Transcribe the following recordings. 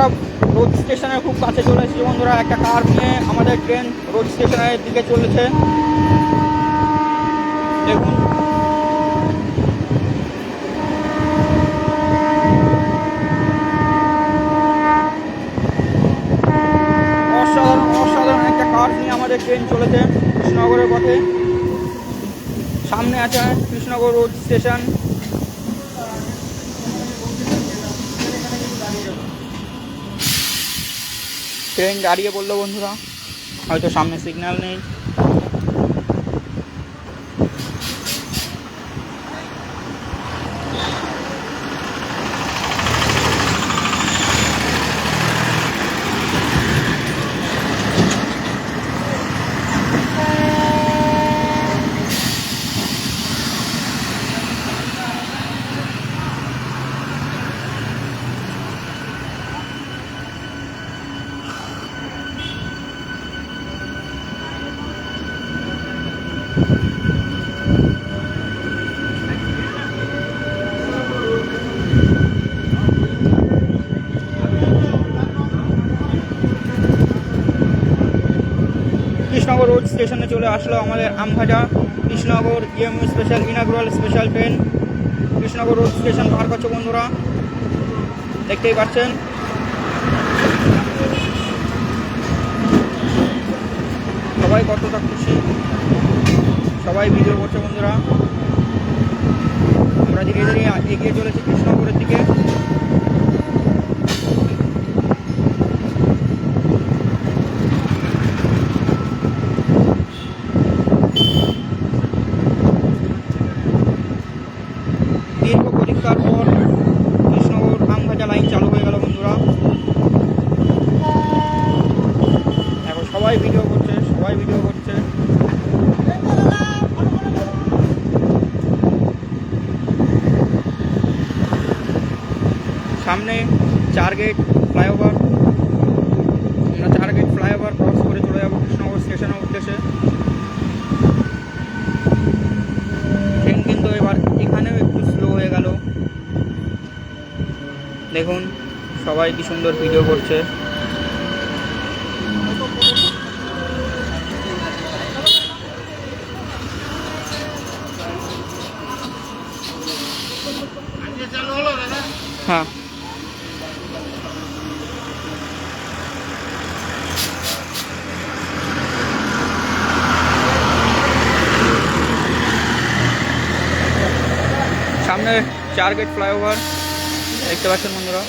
আমরা রোড স্টেশনের খুব কাছে চলে এসেছি বন্ধুরা। একটা কার নিয়ে আমাদের ট্রেন রোড স্টেশনের দিকে চলেছে। দেখুন। একটা কার নিয়ে আমাদের ট্রেন চলেছে কৃষ্ণনগরের পথে। সামনে আছে কৃষ্ণনগর রোড স্টেশন। ট্রেন দাঁড়িয়ে পড়ল বন্ধুরা। হয়তো সামনে সিগন্যাল নেই। কৃষ্ণনগর রোড স্টেশনে চলে আসলো আমাদের আমভাজা। Krishnanagar EMU special inaugural special train Krishnanagar road station পার করছে বন্ধুরা। দেখতেই পাচ্ছেন। সবাই কতটা খুশি। সবাই ভিডিও করছে বন্ধুরা। আমরা ধীরে ধীরে এগিয়ে চলেছি কৃষ্ণনগরের দিকে দীর্ঘ পরীক্ষার পর কৃষ্ণনগর আমভাজা লাইন চালু হয়ে গেল বন্ধুরা এখন সবাই ভিডিও করছে সবাই ভিডিও করছে সামনে চার গেট ফ্লাইওভার আমরা চার গেট ফ্লাইওভার ক্রস করে চলে যাব কৃষ্ণনগর স্টেশনের উদ্দেশ্যে। ট্রেন কিন্তু এবার এখানেও একটু স্লো হয়ে গেল। দেখুন, সবাই কি সুন্দর ভিডিও করছে। হ্যাঁ সামনে চার গেট ফ্লাইওভার দেখতে পাচ্ছেন বন্ধুরা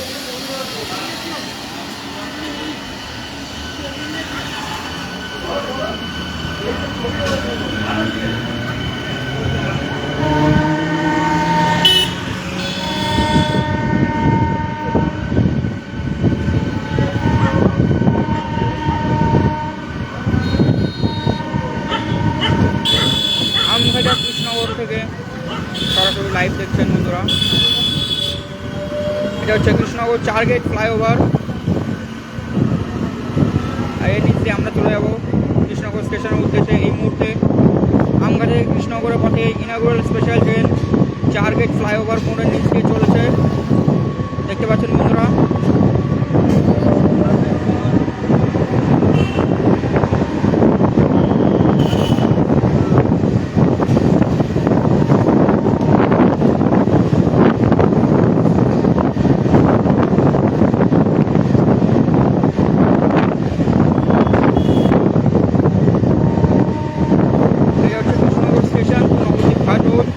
আমঘাটা কৃষ্ণনগর থেকে সরাসরি লাইভ দেখছেন বন্ধুরা এটা হচ্ছে কৃষ্ণনগর চার গেট ফ্লাইওভার আর এর আমরা চলে যাব কৃষ্ণনগর স্টেশনের উদ্দেশ্যে। এই মুহূর্তে আমগাছে কৃষ্ণনগরের পথে ইনাগুরাল স্পেশাল ট্রেন চার গেট ফ্লাইওভার মোড়ের নিচ দিয়ে চলেছে। দেখতে পাচ্ছেন বন্ধুরা এই হচ্ছে কৃষ্ণনগর স্টেশন নবদ্বীপ ঘাট রোড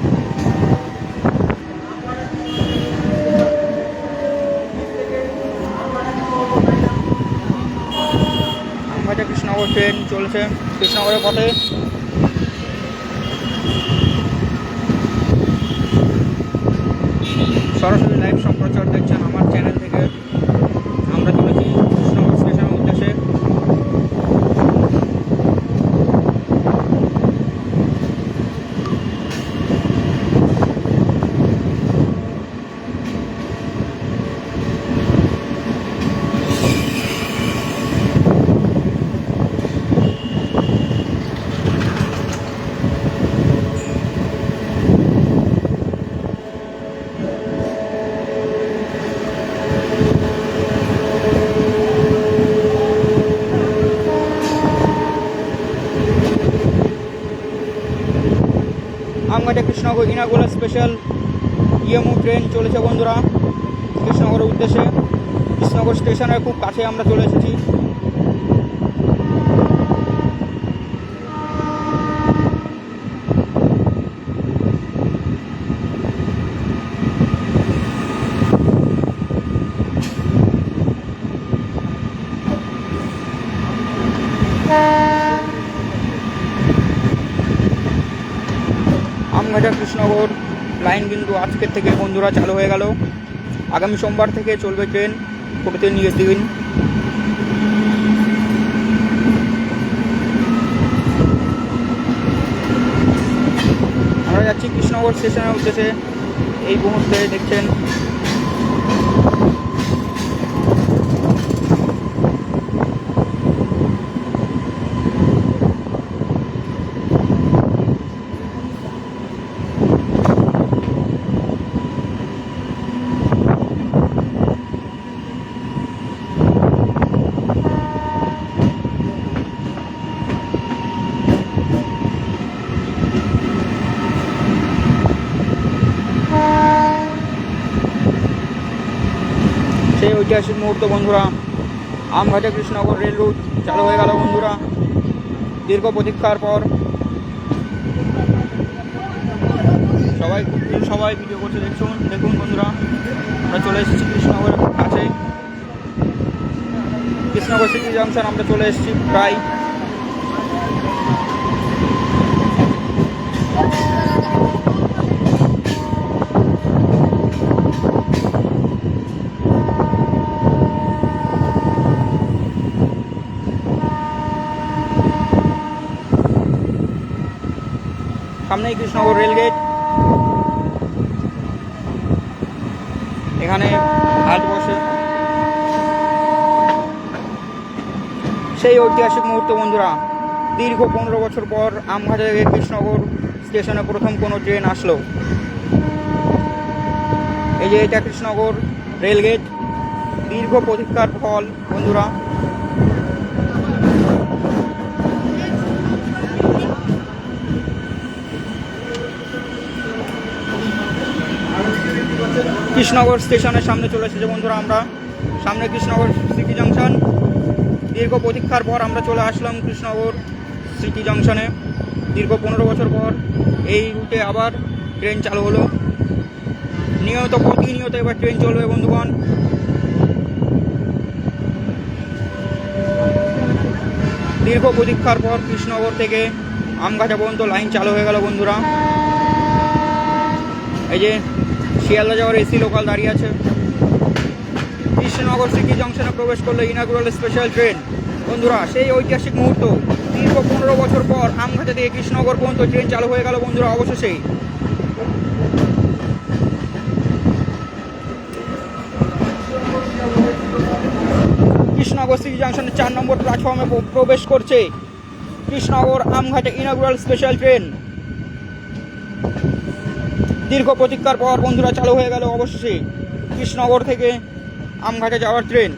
আমঘাটা কৃষ্ণনগর ট্রেন চলছে কৃষ্ণনগরের পথে। সরাসরি লাইভ সম্প্রচার দেখছেন আমার channel আমঘাটে Krishnanagar inaugural special EMU train চলেছে বন্ধুরা। কৃষ্ণনগরের উদ্দেশ্যে। কৃষ্ণনগর স্টেশনের খুব কাছে আমরা চলে এসেছি। আমঘাটা কৃষ্ণনগর লাইন কিন্তু আজকের থেকে বন্ধুরা চালু হয়ে গেল। আগামী সোমবার থেকে চলবে ট্রেন। প্রতিদিন দিন। আমরা যাচ্ছি কৃষ্ণনগর স্টেশনের উদ্দেশ্যে। এই মুহূর্তে দেখছেন ঐতিহাসিক মুহূর্ত, বন্ধুরা। আমঘাটে কৃষ্ণনগর রেল রুট চালু হয়ে গেল, বন্ধুরা। দীর্ঘ প্রতীক্ষার পর সবাই সবাই ভিডিও করছে, দেখুন দেখুন, বন্ধুরা। আমরা চলে এসেছি কৃষ্ণনগরের কাছে। কৃষ্ণনগর সিটি জাংশন আমরা চলে এসেছি প্রায় সামনেই কৃষ্ণনগর রেলগেট এখানে হাট বসে। সেই ঐতিহাসিক মুহূর্ত বন্ধুরা, দীর্ঘ পনেরো বছর পর আমঘাটা থেকে কৃষ্ণনগর স্টেশনে প্রথম কোনো ট্রেন আসলো। এই যে এটা কৃষ্ণনগর রেলগেট দীর্ঘ প্রতীক্ষার ফল বন্ধুরা। কৃষ্ণনগর স্টেশনের সামনে চলে এসেছে বন্ধুরা আমরা। সামনে কৃষ্ণনগর সিটি জাংশন। দীর্ঘ প্রতীক্ষার পর আমরা চলে আসলাম কৃষ্ণনগর সিটি জাংশনে। দীর্ঘ পনেরো বছর পর এই রুটে আবার ট্রেন চালু হলো। নিয়মিত, প্রতিনিয়ত এবার ট্রেন চলবে বন্ধুগণ। দীর্ঘ প্রতীক্ষার পর কৃষ্ণনগর থেকে আমগাছা পর্যন্ত লাইন চালু হয়ে গেল বন্ধুরা। এই যে শিয়ালদা যাওয়ার এসি লোকাল দাঁড়িয়ে আছে। কৃষ্ণনগর সিটি জংশনে প্রবেশ করল ইনাগুরাল স্পেশাল ট্রেন বন্ধুরা, সেই ঐতিহাসিক মুহূর্ত। দীর্ঘ পনেরো বছর পর আমঘাটা থেকে কৃষ্ণনগর পর্যন্ত ট্রেন চালু হয়ে গেল বন্ধুরা অবশেষেই কৃষ্ণনগর সিটি জংশনের চার নম্বর প্ল্যাটফর্মে প্রবেশ করছে কৃষ্ণনগর আমঘাটে ইনাগুরাল স্পেশাল ট্রেন দীর্ঘ প্রতীক্ষার পর বন্ধুরা চালু হয়ে গেল অবশ্যই কৃষ্ণনগর থেকে আমঘাটে যাওয়ার ট্রেন।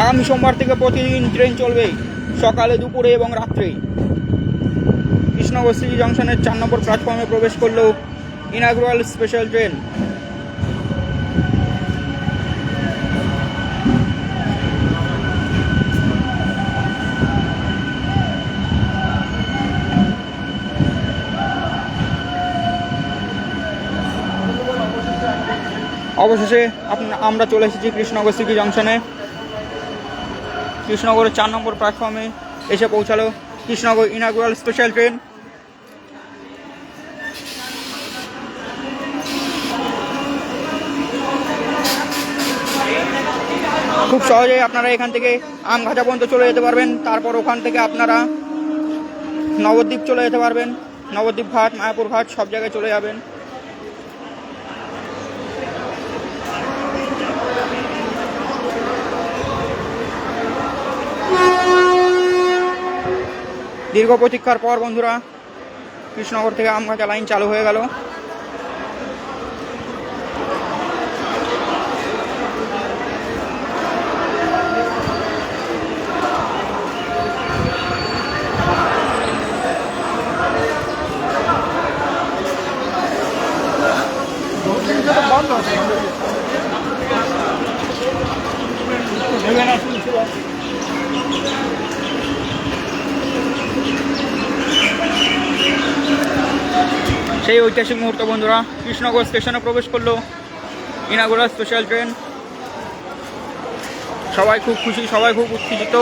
আগামী সোমবার থেকে প্রতিদিন ট্রেন চলবে সকালে, দুপুরে এবং রাত্রে। কৃষ্ণনগর সিটি জংশনের চার নম্বর প্ল্যাটফর্মে প্রবেশ করল ইনাগুরাল স্পেশাল ট্রেন অবশেষে আমরা চলে এসেছি কৃষ্ণনগর সিটি জংশনে। কৃষ্ণনগরের চার নম্বর প্ল্যাটফর্মে এসে পৌঁছালো কৃষ্ণনগর ইনাগুরাল স্পেশাল ট্রেন খুব সহজেই আপনারা এখান থেকে আমঘাটা পর্যন্ত চলে যেতে পারবেন। তারপর ওখান থেকে আপনারা নবদ্বীপ চলে যেতে পারবেন। নবদ্বীপ ঘাট, মায়াপুর ঘাট সব জায়গায় চলে যাবেন। দীর্ঘ প্রতীক্ষার পর বন্ধুরা কৃষ্ণনগর থেকে আমগাছা লাইন চালু হয়ে গেল। সেই ঐতিহাসিক মুহূর্ত, বন্ধুরা। কৃষ্ণনগর স্টেশনে প্রবেশ করল। ইনাগোড়া স্পেশাল ট্রেন সবাই খুব খুশি, সবাই খুব উত্তেজিত।